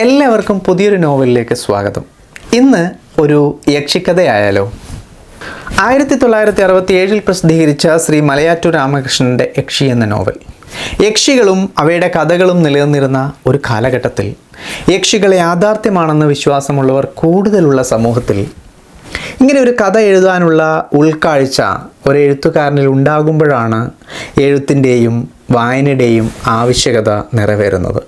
എല്ലാവർക്കും പുതിയൊരു നോവലിലേക്ക് സ്വാഗതം. ഇന്ന് ഒരു യക്ഷിക്കഥയായാലോ? ആയിരത്തി തൊള്ളായിരത്തി അറുപത്തി ഏഴിൽ പ്രസിദ്ധീകരിച്ച ശ്രീ മലയാറ്റൂർ രാമകൃഷ്ണന്റെ യക്ഷി എന്ന നോവൽ. യക്ഷികളും അവയുടെ കഥകളും നിലനിന്നിരുന്ന ഒരു കാലഘട്ടത്തിൽ യക്ഷികൾ യാഥാർത്ഥ്യമാണെന്ന് വിശ്വാസമുള്ളവർ കൂടുതലുള്ള സമൂഹത്തിൽ ഇങ്ങനെ ഒരു കഥ എഴുതാനുള്ള ഉൾക്കാഴ്ച ഒരു എഴുത്തുകാരനിൽ ഉണ്ടാകുമ്പോഴാണ് എഴുത്തിന്റെയും വായനയുടെയും ആവശ്യകത നിറവേറുന്നത്.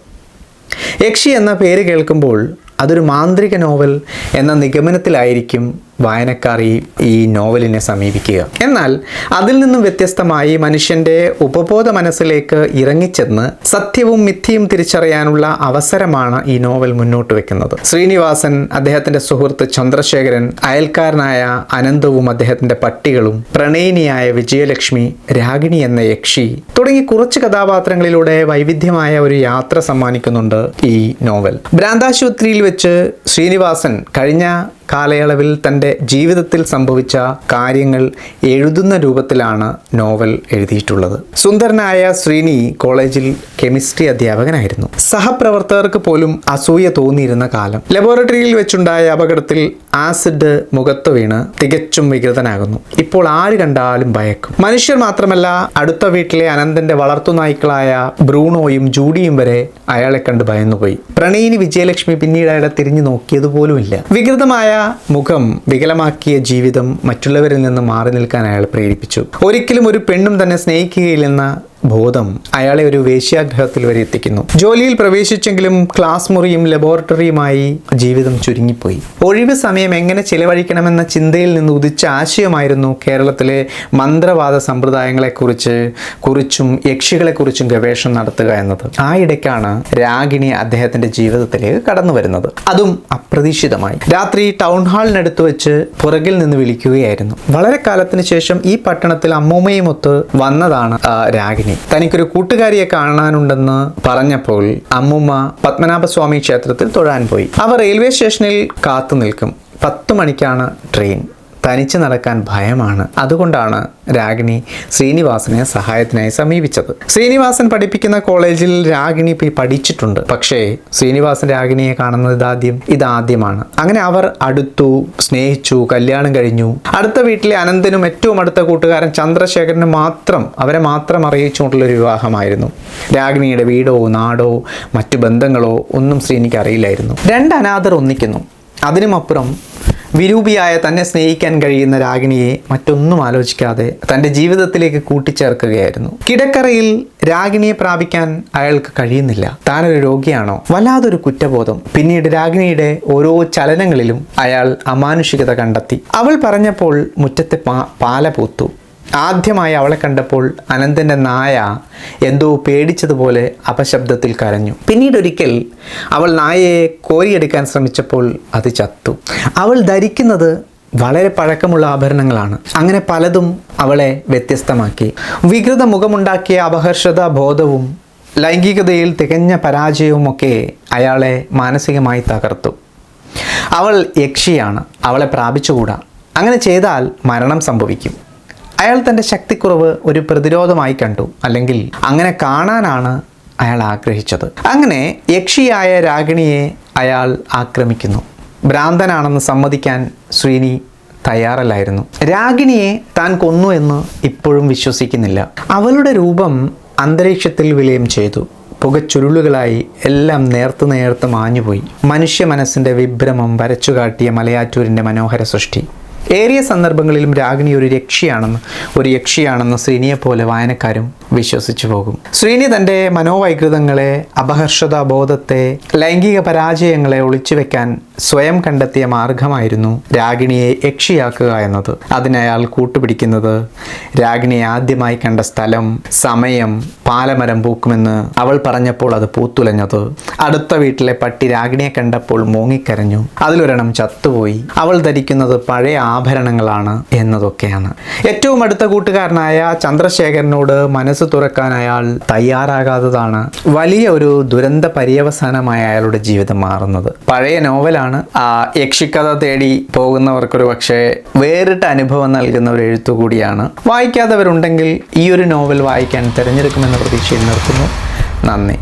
യക്ഷി എന്ന പേര് കേൾക്കുമ്പോൾ അതൊരു മാന്ത്രിക നോവൽ എന്ന നിഗമനത്തിലായിരിക്കും വായനക്കാർ ഈ ഈ നോവലിനെ സമീപിക്കുക. എന്നാൽ അതിൽ നിന്നും വ്യത്യസ്തമായി മനുഷ്യന്റെ ഉപബോധ മനസ്സിലേക്ക് ഇറങ്ങിച്ചെന്ന് സത്യവും മിഥ്യയും തിരിച്ചറിയാനുള്ള അവസരമാണ് ഈ നോവൽ മുന്നോട്ട് വെക്കുന്നത്. ശ്രീനിവാസൻ അദ്ദേഹത്തിന്റെ സുഹൃത്ത് ചന്ദ്രശേഖരൻ അയൽക്കാരനായ അനന്തവും അദ്ദേഹത്തിന്റെ പട്ടികളും പ്രണയിനിയായ വിജയലക്ഷ്മി രാഗിണി എന്ന യക്ഷി തുടങ്ങി കുറച്ച് കഥാപാത്രങ്ങളിലൂടെ വൈവിധ്യമായ ഒരു യാത്ര സമ്മാനിക്കുന്നുണ്ട് ഈ നോവൽ. ഭ്രാന്താശുപത്രിയിൽ വെച്ച് ശ്രീനിവാസൻ കഴിഞ്ഞ കാലയളവിൽ തന്റെ ജീവിതത്തിൽ സംഭവിച്ച കാര്യങ്ങൾ എഴുതുന്ന രൂപത്തിലാണ് നോവൽ എഴുതിയിട്ടുള്ളത്. സുന്ദരനായ ശ്രീനി കോളേജിൽ കെമിസ്ട്രി അധ്യാപകനായിരുന്നു. സഹപ്രവർത്തകർക്ക് പോലും അസൂയ തോന്നിയിരുന്ന കാലം. ലബോറട്ടറിയിൽ വെച്ചുണ്ടായ അപകടത്തിൽ ആസിഡ് മുഖത്ത് വീണ് തികച്ചും വികൃതനാകുന്നു. ഇപ്പോൾ ആര് കണ്ടാലും ഭയക്കും. മനുഷ്യർ മാത്രമല്ല അടുത്ത വീട്ടിലെ അനന്തന്റെ വളർത്തുനായ്ക്കളായ ബ്രൂണോയും ജൂഡിയും വരെ അയാളെ കണ്ട് ഭയന്നുപോയി. പ്രണയിനി വിജയലക്ഷ്മി പിന്നീട് അയാളെ തിരിഞ്ഞു നോക്കിയതുപോലുമില്ല. വികൃതമായ മുഖം വികലമാക്കിയ ജീവിതം മറ്റുള്ളവരിൽ നിന്ന് മാറി നിൽക്കാൻ അയാൾ പ്രേരിപ്പിച്ചു. ഒരിക്കലും ഒരു പെണ്ണും തന്നെ സ്നേഹിക്കുകയില്ലെന്ന ബോധം അയാളെ ഒരു വേശ്യാഗ്രഹത്തിൽ വരെ എത്തിക്കുന്നു. ജോലിയിൽ പ്രവേശിച്ചെങ്കിലും ക്ലാസ് മുറിയും ലബോറട്ടറിയുമായി ജീവിതം ചുരുങ്ങിപ്പോയി. ഒഴിവ് സമയം എങ്ങനെ ചിലവഴിക്കണമെന്ന ചിന്തയിൽ നിന്ന് ഉദിച്ച ആശയമായിരുന്നു കേരളത്തിലെ മന്ത്രവാദ സമ്പ്രദായങ്ങളെക്കുറിച്ച് കുറിച്ചും യക്ഷികളെക്കുറിച്ചും ഗവേഷണം നടത്തുക എന്നത്. ആ ഇടയ്ക്കാണ് രാഗിണി അദ്ദേഹത്തിന്റെ ജീവിതത്തിലേക്ക് കടന്നു വരുന്നത്. അതും അപ്രതീക്ഷിതമായി. രാത്രി ടൗൺ ഹാളിനടുത്ത് വെച്ച് പുറകിൽ നിന്ന് വിളിക്കുകയായിരുന്നു. വളരെ കാലത്തിന് ശേഷം ഈ പട്ടണത്തിൽ അമ്മൂമ്മയുമൊത്ത് വന്നതാണ് ആ, രാഗിണി തനിക്കൊരു കൂട്ടുകാരിയെ കാണാനുണ്ടെന്ന് പറഞ്ഞപ്പോൾ അമ്മുമ്മ പത്മനാഭസ്വാമി ക്ഷേത്രത്തിൽ തൊഴാൻ പോയി. അവർ റെയിൽവേ സ്റ്റേഷനിൽ കാത്തു നിൽക്കും പത്ത് മണിക്കാണ് ട്രെയിൻ. തനിച്ച് നടക്കാൻ ഭയമാണ്. അതുകൊണ്ടാണ് രാഗിണി ശ്രീനിവാസനെ സഹായത്തിനായി സമീപിച്ചത്. ശ്രീനിവാസൻ പഠിപ്പിക്കുന്ന കോളേജിൽ രാഗിണി പഠിച്ചിട്ടുണ്ട്. പക്ഷേ ശ്രീനിവാസൻ രാഗിണിയെ കാണുന്നത് ഇതാദ്യം ഇതാദ്യമാണ്. അങ്ങനെ അവർ അടുത്തു സ്നേഹിച്ചു കല്യാണം കഴിഞ്ഞു. അടുത്ത വീട്ടിലെ അനന്തനും ഏറ്റവും അടുത്ത കൂട്ടുകാരൻ ചന്ദ്രശേഖരനും മാത്രം അവരെ മാത്രം അറിയിച്ചുകൊണ്ടുള്ള ഒരു വിവാഹമായിരുന്നു. രാഗിണിയുടെ വീടോ നാടോ മറ്റു ബന്ധങ്ങളോ ഒന്നും ശ്രീനിക്ക് അറിയില്ലായിരുന്നു. രണ്ട് അനാഥർ ഒന്നിക്കുന്നു. അതിനുമപ്പുറം വിരൂപിയായ തന്നെ സ്നേഹിക്കാൻ കഴിയുന്ന രാഗിണിയെ മറ്റൊന്നും ആലോചിക്കാതെ തന്റെ ജീവിതത്തിലേക്ക് കൂട്ടിച്ചേർക്കുകയായിരുന്നു. കിടക്കറയിൽ രാഗിണിയെ പ്രാപിക്കാൻ അയാൾക്ക് കഴിയുന്നില്ല. താനൊരു രോഗിയാണോ? വല്ലാതൊരു കുറ്റബോധം. പിന്നീട് രാഗിണിയുടെ ഓരോ ചലനങ്ങളിലും അയാൾ അമാനുഷികത കണ്ടെത്തി. അവൾ പറഞ്ഞപ്പോൾ മുറ്റത്തെ പാല പൂത്തു. ആദ്യമായി അവളെ കണ്ടപ്പോൾ അനന്തന്റെ നായ എന്തോ പേടിച്ചതുപോലെ അപശബ്ദത്തിൽ കരഞ്ഞു. പിന്നീട് ഒരിക്കൽ അവൾ നായയെ കോരിയെടുക്കാൻ ശ്രമിച്ചപ്പോൾ അത് ചത്തു. അവൾ ധരിക്കുന്നത് വളരെ പഴക്കമുള്ള ആഭരണങ്ങളാണ്. അങ്ങനെ പലതും അവളെ വ്യത്യസ്തമാക്കി. വികൃത മുഖമുണ്ടാക്കിയ അപഹർഷത ബോധവും ലൈംഗികതയിൽ തികഞ്ഞ പരാജയവുമൊക്കെ അയാളെ മാനസികമായി തകർത്തു. അവൾ യക്ഷിയാണ്. അവളെ പ്രാപിച്ചുകൂടാ. അങ്ങനെ ചെയ്താൽ മരണം സംഭവിക്കും. അയാൾ തന്റെ ശക്തിക്കുറവ് ഒരു പ്രതിരോധമായി കണ്ടു. അല്ലെങ്കിൽ അങ്ങനെ കാണാനാണ് അയാൾ ആഗ്രഹിച്ചത്. അങ്ങനെ യക്ഷിയായ രാഗിണിയെ അയാൾ ആക്രമിക്കുന്നു. ഭ്രാന്തനാണെന്ന് സമ്മതിക്കാൻ ശ്രീനി തയ്യാറല്ലായിരുന്നു. രാഗിണിയെ താൻ കൊന്നു എന്ന് ഇപ്പോഴും വിശ്വസിക്കുന്നില്ല. അവളുടെ രൂപം അന്തരീക്ഷത്തിൽ വിലയം ചെയ്തു. പുകച്ചുരുളുകളായി എല്ലാം നേർത്ത് നേർത്ത് മാഞ്ഞുപോയി. മനുഷ്യ മനസ്സിന്റെ വിഭ്രമം വരച്ചുകാട്ടിയ മലയാറ്റൂരിന്റെ മനോഹര സൃഷ്ടി. ഏറിയ സന്ദർഭങ്ങളിലും രാഗിണി ഒരു രക്ഷയാണെന്ന് ഒരു യക്ഷിയാണെന്ന് ശ്രീനിയെ പോലെ വായനക്കാരും വിശ്വസിച്ചു പോകും. ശ്രീനി തന്റെ മനോവൈകൃതങ്ങളെ അപഹർഷതാബോധത്തെ ലൈംഗിക പരാജയങ്ങളെ ഒളിച്ചു വെക്കാൻ സ്വയം കണ്ടെത്തിയ മാർഗമായിരുന്നു രാഗിണിയെ യക്ഷിയാക്കുക എന്നത്. അതിനയാൾ കൂട്ടുപിടിക്കുന്നത് രാഗിണിയെ ആദ്യമായി കണ്ട സ്ഥലം സമയം പാലമരം പൂക്കുമെന്ന് അവൾ പറഞ്ഞപ്പോൾ അത് പൂത്തുലഞ്ഞത്. അടുത്ത വീട്ടിലെ പട്ടി രാഗിണിയെ കണ്ടപ്പോൾ മൂങ്ങിക്കരഞ്ഞു. അതിലൊരെണ്ണം ചത്തുപോയി. അവൾ ധരിക്കുന്നത് പഴയ ആഭരണങ്ങളാണ് എന്നതൊക്കെയാണ്. ഏറ്റവും അടുത്ത കൂട്ടുകാരനായ ചന്ദ്രശേഖരനോട് മനസ്സ് തുറക്കാൻ അയാൾ തയ്യാറാകാത്തതാണ് വലിയ ഒരു ദുരന്ത പര്യവസാനമായ അയാളുടെ ജീവിതം മാറുന്നത്. പഴയ നോവലാണ് ആ യക്ഷിക്കഥ തേടി പോകുന്നവർക്കൊരു പക്ഷേ വേറിട്ട അനുഭവം നൽകുന്ന ഒരു എഴുത്തു കൂടിയാണ് വായിക്കാത്തവരുണ്ടെങ്കിൽ ഈ ഒരു നോവൽ വായിക്കാൻ തിരഞ്ഞെടുക്കുമെന്ന പ്രതീക്ഷയിൽ നിർത്തുന്നു. നന്ദി.